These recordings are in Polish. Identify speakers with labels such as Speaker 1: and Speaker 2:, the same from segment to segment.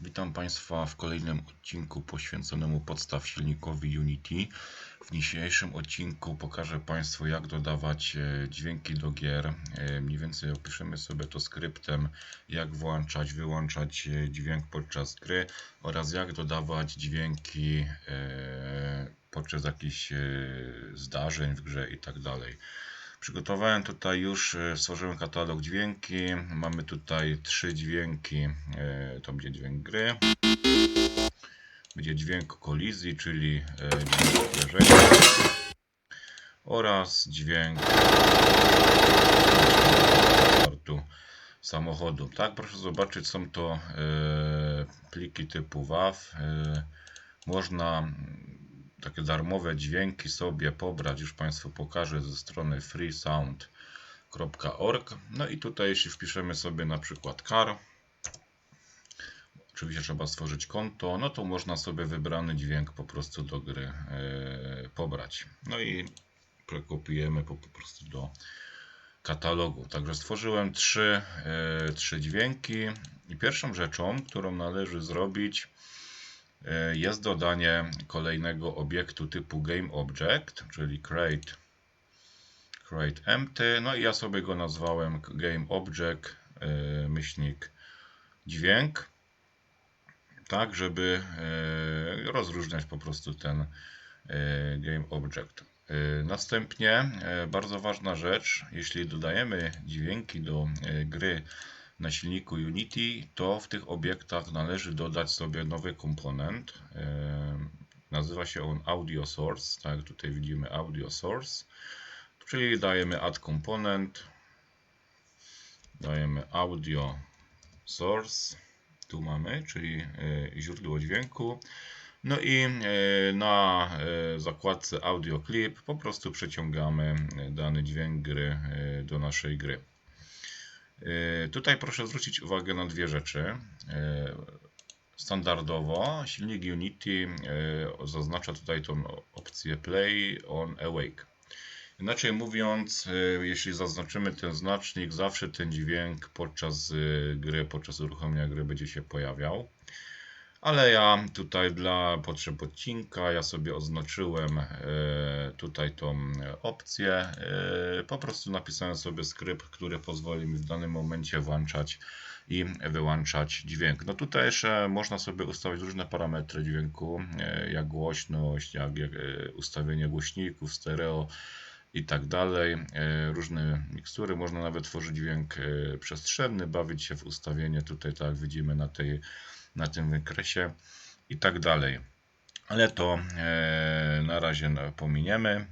Speaker 1: Witam Państwa w kolejnym odcinku poświęconemu podstaw silnikowi Unity. W dzisiejszym odcinku pokażę Państwu jak dodawać e, dźwięki do gier. E, Mniej więcej opiszemy sobie to skryptem, jak włączać, wyłączać e, dźwięk podczas gry oraz jak dodawać dźwięki podczas jakichś zdarzeń w grze i tak dalej. Przygotowałem tutaj już, e, stworzyłem katalog dźwięki. Mamy tutaj trzy dźwięki. e, To będzie dźwięk gry. Będzie dźwięk kolizji, czyli e, dźwięk uderzenia. Oraz dźwięk startu samochodu. Tak, proszę zobaczyć, są to pliki typu WAV. Można takie darmowe dźwięki sobie pobrać, już Państwu pokażę ze strony freesound.org. No i tutaj jeśli wpiszemy sobie na przykład car, oczywiście trzeba stworzyć konto, no to można sobie wybrany dźwięk po prostu do gry e, pobrać. No i prekopiujemy po, po prostu do katalogu. Także stworzyłem trzy, e, trzy dźwięki i pierwszą rzeczą, którą należy zrobić, jest dodanie kolejnego obiektu typu GameObject, czyli create, create empty. No i ja sobie go nazwałem GameObject e, myślnik dźwięk, tak żeby e, rozróżniać po prostu ten e, GameObject. E, Następnie e, bardzo ważna rzecz, jeśli dodajemy dźwięki do e, gry na silniku Unity, to w tych obiektach należy dodać sobie nowy komponent. E, Nazywa się on Audio Source, tak tutaj widzimy Audio Source, czyli dajemy add component, dajemy Audio Source, tu mamy, czyli e, źródło dźwięku. No i e, na zakładce Audio Clip po prostu przeciągamy dany dźwięk gry do naszej gry. E, Tutaj proszę zwrócić uwagę na dwie rzeczy. E, Standardowo silnik Unity e, zaznacza tutaj tą opcję Play on Awake. Inaczej mówiąc, jeśli zaznaczymy ten znacznik, zawsze ten dźwięk podczas gry, podczas uruchomienia gry będzie się pojawiał. Ale ja tutaj dla potrzeb odcinka, ja sobie oznaczyłem e, tutaj tą opcję. E, Po prostu napisałem sobie skrypt, który pozwoli mi w danym momencie włączać i wyłączać dźwięk. No tutaj jeszcze można sobie ustawić różne parametry dźwięku, e, jak głośność, jak, e, ustawienie głośników, stereo i tak dalej. E, Różne mikstury, można nawet tworzyć dźwięk e, przestrzenny, bawić się w ustawienie tutaj, tak jak widzimy na, tej, na tym wykresie i tak dalej. Ale to e, na razie pominiemy.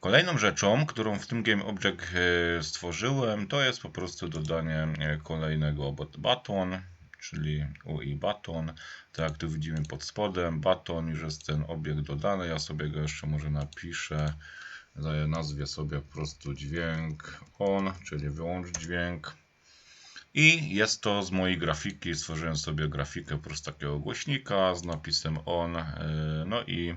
Speaker 1: Kolejną rzeczą, którą w tym GameObject e, stworzyłem, to jest po prostu dodanie e, kolejnego baton, czyli UI baton. Tak jak tu widzimy pod spodem, baton, już jest ten obiekt dodany. Ja sobie go jeszcze może napiszę. Nazwie sobie po prostu dźwięk on, czyli wyłącz dźwięk. I jest to z mojej grafiki. Stworzyłem sobie grafikę po prostu takiego głośnika z napisem on. e, No i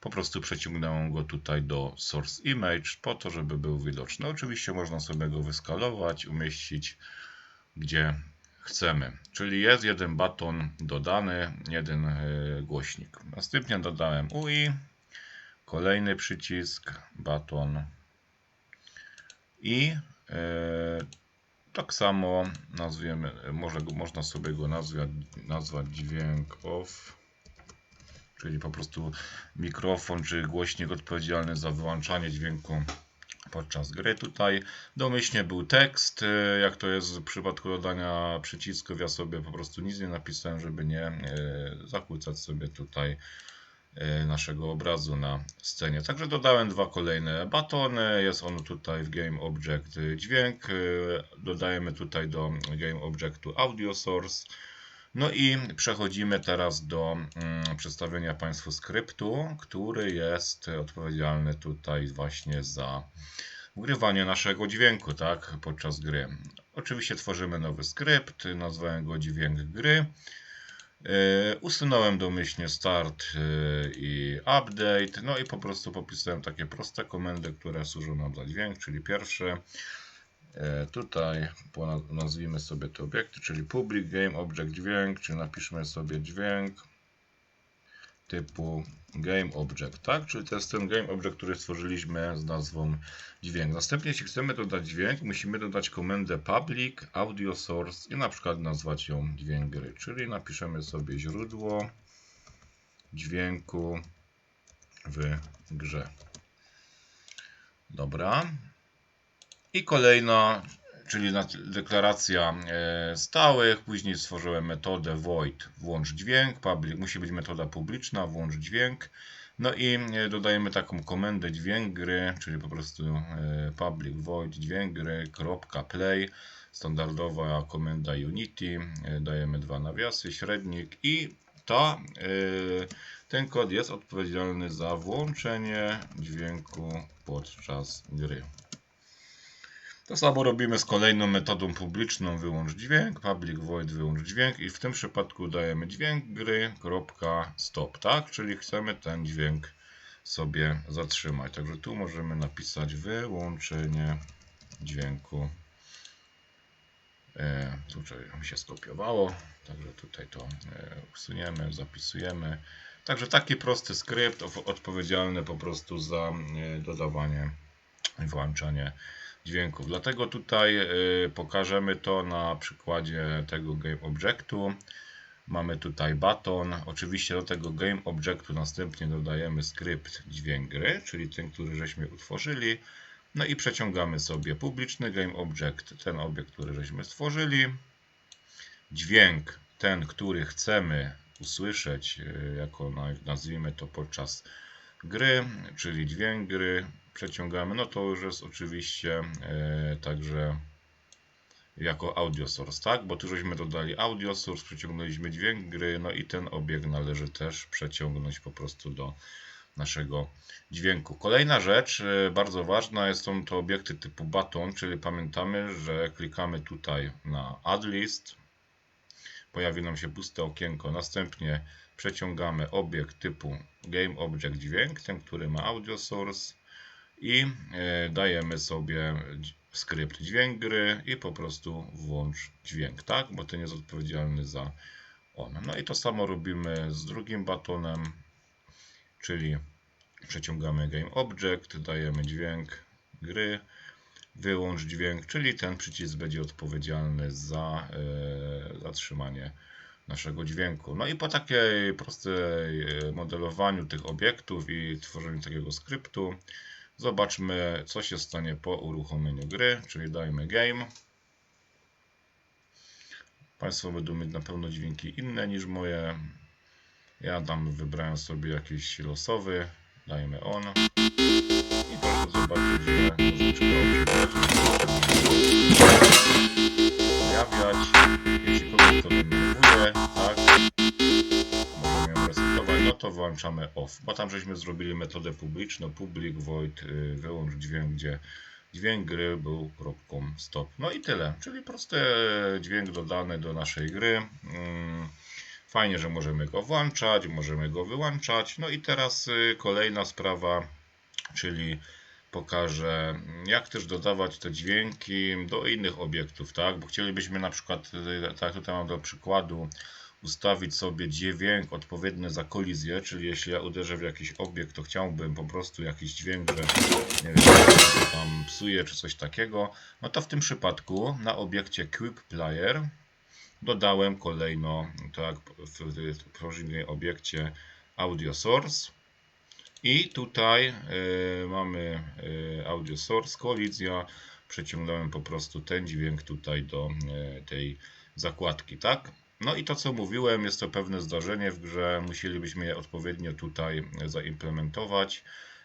Speaker 1: po prostu przeciągnąłem go tutaj do source image po to, żeby był widoczny. Oczywiście można sobie go wyskalować, umieścić gdzie chcemy. Czyli jest jeden baton dodany, jeden e, głośnik. Następnie dodałem UI, kolejny przycisk, baton i e, tak samo nazwiemy, może, można sobie go nazwać, nazwać dźwięk off, czyli po prostu mikrofon czy głośnik odpowiedzialny za wyłączanie dźwięku podczas gry. Tutaj domyślnie był tekst, e, jak to jest w przypadku dodania przycisków, ja sobie po prostu nic nie napisałem, żeby nie e, zakłócać sobie tutaj naszego obrazu na scenie. Także dodałem dwa kolejne batony. Jest on tutaj w Game Object dźwięk. E, Dodajemy tutaj do Game Objectu Audio Source. No i przechodzimy teraz do mm, przedstawienia Państwu skryptu, który jest odpowiedzialny tutaj właśnie za ugrywanie naszego dźwięku, tak, podczas gry. Oczywiście tworzymy nowy skrypt, nazwałem go dźwięk gry. Yy, Usunąłem domyślnie start yy, i update, no i po prostu popisałem takie proste komendy, które służą nam za dźwięk, czyli pierwsze. E, tutaj nazwijmy sobie te obiekty, czyli public game object dźwięk, czyli napiszmy sobie dźwięk typu game object, tak? Czyli to jest ten game object, który stworzyliśmy z nazwą dźwięk. Następnie, jeśli chcemy dodać dźwięk, musimy dodać komendę public audio source i na przykład nazwać ją dźwięk gry, czyli napiszemy sobie źródło dźwięku w grze. Dobra. I kolejna, czyli deklaracja e, stałych. Później stworzyłem metodę void włącz dźwięk. Public, musi być metoda publiczna włącz dźwięk. No i e, dodajemy taką komendę dźwięk gry, czyli po prostu e, public void dźwięk gry kropka play. Standardowa komenda Unity. Dajemy dwa nawiasy, średnik i ta, ten kod jest odpowiedzialny za włączenie dźwięku podczas gry. To samo robimy z kolejną metodą publiczną wyłącz dźwięk, public void wyłącz dźwięk i w tym przypadku dajemy dźwięk gry, kropka, stop, tak? Czyli chcemy ten dźwięk sobie zatrzymać. Także tu możemy napisać wyłączenie dźwięku. E, tutaj mi się skopiowało, także tutaj to e, usuniemy, zapisujemy. Także taki prosty skrypt odpowiedzialny po prostu za e, dodawanie i włączanie dźwięków. Dlatego tutaj y, pokażemy to na przykładzie tego Game Objectu. Mamy tutaj baton. Oczywiście do tego Game Objectu następnie dodajemy skrypt dźwięk gry, czyli ten, który żeśmy utworzyli. No i przeciągamy sobie publiczny Game Object, ten obiekt, który żeśmy stworzyli. Dźwięk, ten, który chcemy usłyszeć, y, jako na- nazwijmy to podczas gry, czyli dźwięk gry, przeciągamy, no to już jest oczywiście e, także jako audio source, tak? Bo tu żeśmy dodali audio source, przeciągnęliśmy dźwięk gry, no i ten obiekt należy też przeciągnąć po prostu do naszego dźwięku. Kolejna rzecz, e, bardzo ważna, jest są to obiekty typu baton, czyli pamiętamy, że klikamy tutaj na add list, pojawi nam się puste okienko, następnie przeciągamy obiekt typu GameObject dźwięk, ten, który ma audio source i e, dajemy sobie skrypt dźwięk gry i po prostu włącz dźwięk, tak? Bo ten jest odpowiedzialny za on. No i to samo robimy z drugim batonem, czyli przeciągamy GameObject, dajemy dźwięk gry, wyłącz dźwięk, czyli ten przycisk będzie odpowiedzialny za e, zatrzymanie naszego dźwięku. No i po takiej prostej e, modelowaniu tych obiektów i tworzeniu takiego skryptu, zobaczmy co się stanie po uruchomieniu gry, czyli dajmy game. Państwo będą mieć na pewno dźwięki inne niż moje. Ja tam wybrałem sobie jakiś losowy, dajmy on. I proszę zobaczyć, że muzyczka pojawiać. Jeśli kogoś to denerwuje, tak, to włączamy off, bo tam żeśmy zrobili metodę publiczną, public void, y, wyłącz dźwięk, gdzie dźwięk gry był kropką stop. No i tyle, czyli prosty dźwięk dodany do naszej gry. Mm, Fajnie, że możemy go włączać, możemy go wyłączać. No i teraz y, kolejna sprawa, czyli pokażę, jak też dodawać te dźwięki do innych obiektów, tak? Bo chcielibyśmy na przykład, y, tak tutaj mam do przykładu, ustawić sobie dźwięk odpowiedni za kolizję, czyli jeśli ja uderzę w jakiś obiekt, to chciałbym po prostu jakiś dźwięk, że nie wiem, tam psuje czy coś takiego, no to w tym przypadku na obiekcie Quick Player dodałem kolejno, tak, w, w, w obiekcie Audio Source i tutaj y, mamy y, Audio Source, kolizja, przeciągnąłem po prostu ten dźwięk tutaj do y, tej zakładki, tak? No i to co mówiłem, jest to pewne zdarzenie w grze, musielibyśmy je odpowiednio tutaj zaimplementować.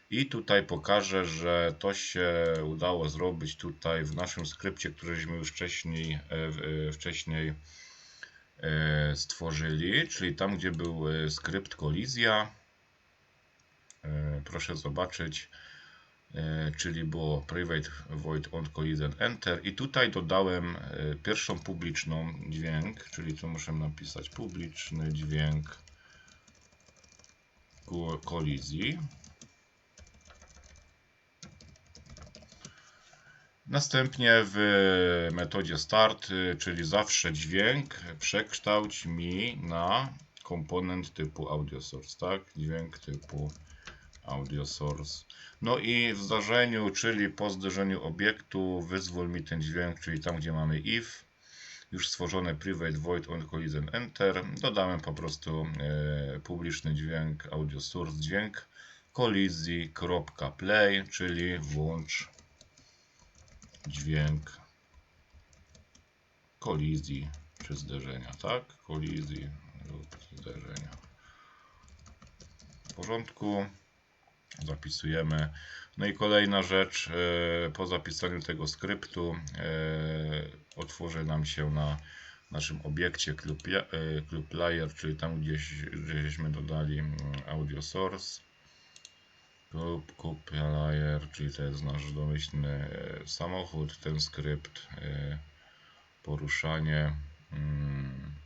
Speaker 1: I tutaj pokażę, że to się udało zrobić tutaj w naszym skrypcie, któryśmy już wcześniej, e, e, wcześniej e, stworzyli, czyli tam, gdzie był skrypt kolizja. Proszę zobaczyć, czyli było private void on collision enter i tutaj dodałem e, pierwszą publiczną dźwięk, czyli tu muszę napisać publiczny dźwięk ko- kolizji. Następnie w metodzie start, y, czyli zawsze dźwięk, przekształć mi na komponent typu audio source, tak? Dźwięk typu audio source. No i w zdarzeniu, czyli po zdarzeniu obiektu, wyzwól mi ten dźwięk, czyli tam, gdzie mamy if, już stworzone private void on collision enter, dodałem po prostu e, publiczny dźwięk audio source, dźwięk kolizji.play, czyli włącz dźwięk kolizji czy zderzenia, tak? Kolizji lub zderzenia. W porządku. Zapisujemy. No i kolejna rzecz, e, po zapisaniu tego skryptu e, otworzy nam się na naszym obiekcie club, e, player, czyli tam gdzieś, gdzieśmy dodali mm, audio source. Club, player, czyli to jest nasz domyślny samochód, ten skrypt, poruszanie. mm, e,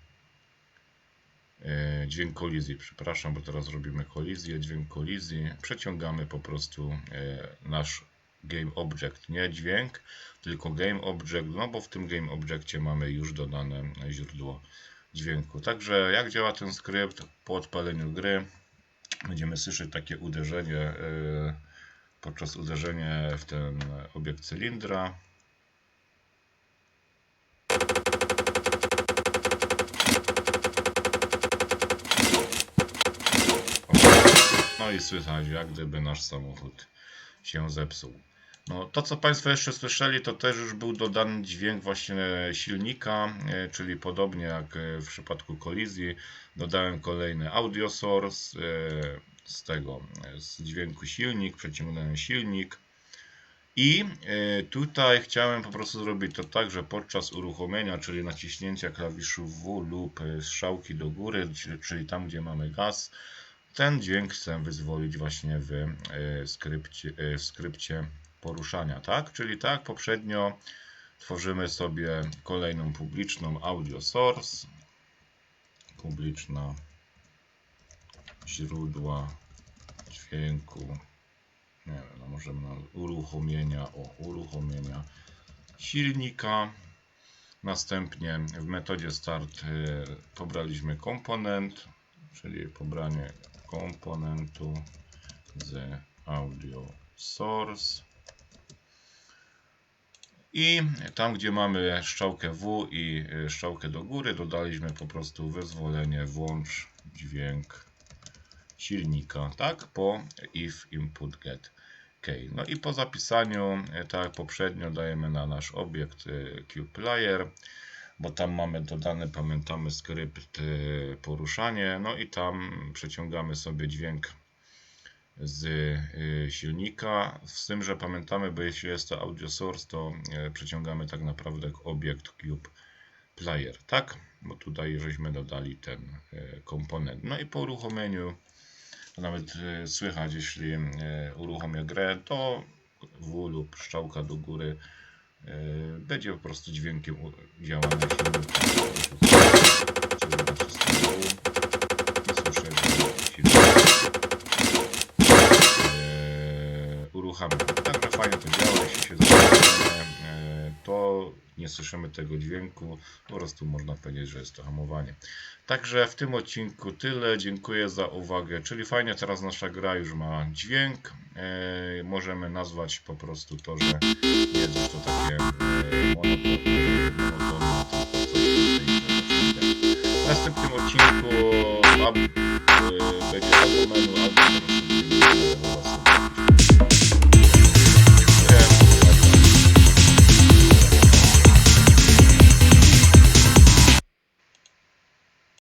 Speaker 1: Dźwięk kolizji, przepraszam, bo teraz robimy kolizję. Dźwięk kolizji. Przeciągamy po prostu e, nasz game object, nie dźwięk, tylko game object, no bo w tym game objectie mamy już dodane źródło dźwięku. Także jak działa ten skrypt po odpaleniu gry? Będziemy słyszeć takie uderzenie e, podczas uderzenia w ten obiekt cylindra. No i słychać, jak gdyby nasz samochód się zepsuł. No, to, co Państwo jeszcze słyszeli, to też już był dodany dźwięk właśnie silnika, e, czyli podobnie jak e, w przypadku kolizji, dodałem kolejny audio source e, z tego, z dźwięku silnik, przeciągnąłem silnik. I tutaj chciałem po prostu zrobić to tak, że podczas uruchomienia, czyli naciśnięcia klawiszu W lub strzałki do góry, czyli tam, gdzie mamy gaz, ten dźwięk chcę wyzwolić właśnie w e, skrypcie, e, w skrypcie poruszania, tak? Czyli tak, poprzednio tworzymy sobie kolejną publiczną audio source, publiczna źródła dźwięku, nie wiem, no możemy na uruchomienia, o, uruchomienia silnika. Następnie w metodzie start e, pobraliśmy komponent, czyli pobranie komponentu z audio source. I tam, gdzie mamy strzałkę W i y, strzałkę do góry, dodaliśmy po prostu wyzwolenie włącz dźwięk silnika, tak? Po if input get key. No i po zapisaniu, y, tak jak poprzednio, dajemy na nasz obiekt y, QPlayer, bo tam mamy dodany, pamiętamy, skrypt y, poruszanie, no i tam przeciągamy sobie dźwięk z y, silnika. Z tym, że pamiętamy, bo jeśli jest to audio source, to y, przeciągamy tak naprawdę obiekt cube player, tak? Bo tutaj żeśmy dodali ten komponent. No i po uruchomieniu, nawet słychać, jeśli uruchomię grę, to W lub strzałka do góry będzie po prostu dźwiękiem działania silnika. Czyli W i słyszę, silnik e, uruchamiam. Także fajnie to działa, jeśli się e, to nie słyszymy tego dźwięku, po prostu można powiedzieć, że jest to hamowanie. Także w tym odcinku tyle, dziękuję za uwagę, czyli fajnie teraz nasza gra już ma dźwięk, e, możemy nazwać po prostu to, że jest to takie e, monoton- monotonne, W następnym odcinku ab, e, będzie albo menu, albo po